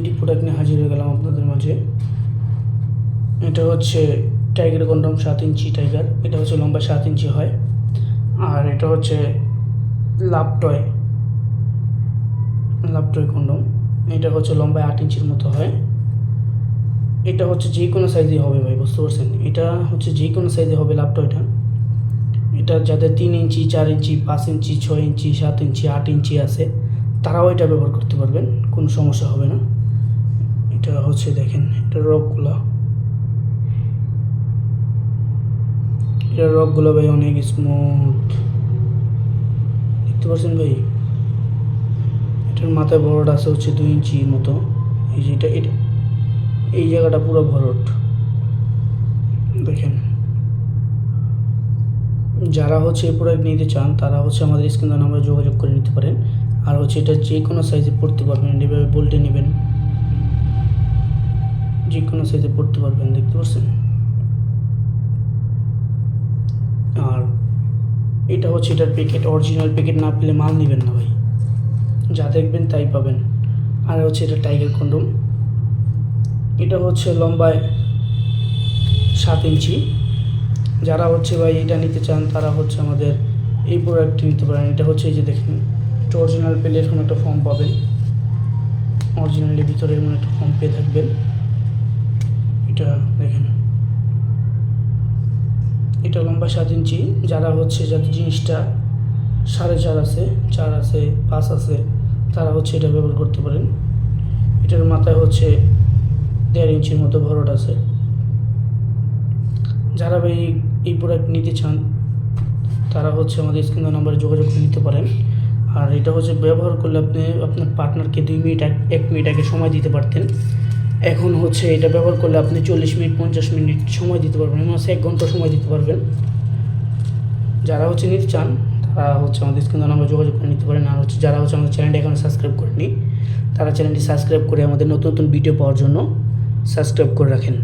দুইটি প্রোডাক্ট নিয়ে হাজির হয়ে গেলাম আপনাদের মাঝে। এটা হচ্ছে টাইগার কন্ডম সাত ইঞ্চি টাইগার এটা হচ্ছে লম্বা সাত ইঞ্চি হয়। আর এটা হচ্ছে লাপটয় লাপটয় কন্ডম এটা হচ্ছে লম্বায় আট ইঞ্চির মতো হয়। এটা হচ্ছে যে কোনো সাইজে হবে ভাই, বুঝতে পারছেন? এটা হচ্ছে যে কোনো সাইজে হবে ল্যাপটপটা এটা যাদের তিন ইঞ্চি, চার ইঞ্চি, পাঁচ ইঞ্চি, ছয় ইঞ্চি, সাত ইঞ্চি, আট ইঞ্চি আছে, তারাও এটা ব্যবহার করতে পারবেন, কোনো সমস্যা হবে না। এটা হচ্ছে দেখেন, এটা রকগুলো এটা রকগুলো ভাই অনেক স্মুথ দেখতে পাচ্ছেন ভাই? এটার মাথায় বড়টা আছে হচ্ছে দুই ইঞ্চির মতো। এই যে এটা এটা, এই জায়গাটা পুরো ভরট। দেখেন। যারা হচ্ছে এই প্রোডাক্ট নিতে চান, তারা হচ্ছে আমাদের স্ক্রিন নাম্বারে যোগাযোগ করে নিতে পারেন। আর হচ্ছে এটা যে কোনো সাইজে পড়তে পারবেন এভাবে বলটে নেবেন। যে সাইজে পড়তে পারবেন, দেখতে পাচ্ছেন আর এটা হচ্ছে এটার প্যাকেট অরিজিনাল প্যাকেট না পেলে মাল নেবেন না ভাই। যা দেখবেন তাই পাবেন। আর হচ্ছে এটা টাইগার কন্ডম এটা হচ্ছে লম্বায় সাত ইঞ্চি। যারা হচ্ছে ভাই এটা নিতে চান, তারা হচ্ছে আমাদের এই প্রোডাক্টটি নিতে পারেন। এটা হচ্ছে এই যে দেখেন অরিজিনাল পেলে এরকম একটা ফর্ম পাবেন। অরিজিনালের ভিতরে এরকম একটা ফর্ম পেয়ে থাকবেন এটা দেখেন এটা লম্বা সাত ইঞ্চি, যারা হচ্ছে যাতে জিনিসটা সাড়ে চার আছে চার আছে, পাঁচ আছে, তারা হচ্ছে এটা ব্যবহার করতে পারেন। এটার মাথায় হচ্ছে দেড় ইঞ্চির মতো ভরট আছে। যারা ভাই এই প্রোডাক্ট নিতে চান, তারা হচ্ছে আমাদের স্ক্রিন নাম্বারে যোগাযোগ করে নিতে পারেন। আর এটা হচ্ছে ব্যবহার করলে আপনি আপনার পার্টনারকে দুই মিনিট এক- এক মিনিট আগে সময় দিতে পারতেন। এখন হচ্ছে এটা ব্যবহার করলে আপনি চল্লিশ মিনিট, পঞ্চাশ মিনিট সময় দিতে পারবেন, এবং এক ঘণ্টা সময় দিতে পারবেন। যারা হচ্ছে নিতে চান, তারা হচ্ছে আমাদের স্ক্রিন নাম্বার যোগাযোগ করে নিতে পারেন। আর হচ্ছে যারা হচ্ছে আমাদের চ্যানেলটি এখন সাবস্ক্রাইব করেনি তারা চ্যানেলটি সাবস্ক্রাইব করে আমাদের নতুন নতুন ভিডিও পাওয়ার জন্য সাবস্ক্রাইব করে রাখেন।